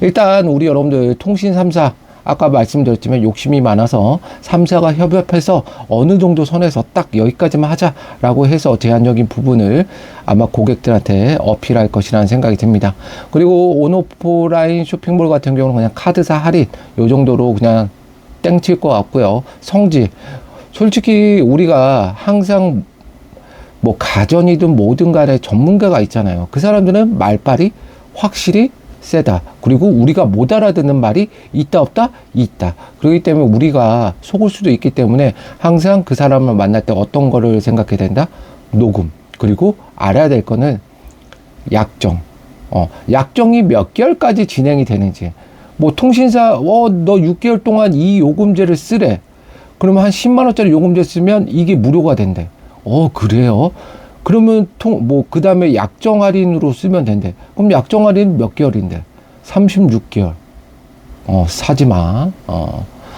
일단 우리 여러분들 통신 3사 아까 말씀드렸지만 욕심이 많아서 3사가 협업해서 어느 정도 선에서 딱 여기까지만 하자라고 해서 제한적인 부분을 아마 고객들한테 어필할 것이라는 생각이 듭니다. 그리고 온오프라인 쇼핑몰 같은 경우는 그냥 카드사 할인 요 정도로 그냥 땡칠 것 같고요. 성질 솔직히 우리가 항상 뭐 가전이든 뭐든 간에 전문가가 있잖아요. 그 사람들은 말빨이 확실히 세다. 그리고 우리가 못 알아듣는 말이 있다 없다 있다. 그렇기 때문에 우리가 속을 수도 있기 때문에 항상 그 사람을 만날 때 어떤 거를 생각해야 된다? 녹음. 그리고 알아야 될 거는 약정. 어, 약정이 몇 개월까지 진행이 되는지. 뭐 통신사 어 너 6개월 동안 이 요금제를 쓰래. 그러면 한 10만 원짜리 요금제 쓰면 이게 무료가 된대. 어 그래요? 그러면 통 뭐 그 다음에 약정 할인으로 쓰면 된대. 그럼 약정 할인 몇 개월인데? 36개월. 어 사지 마. 어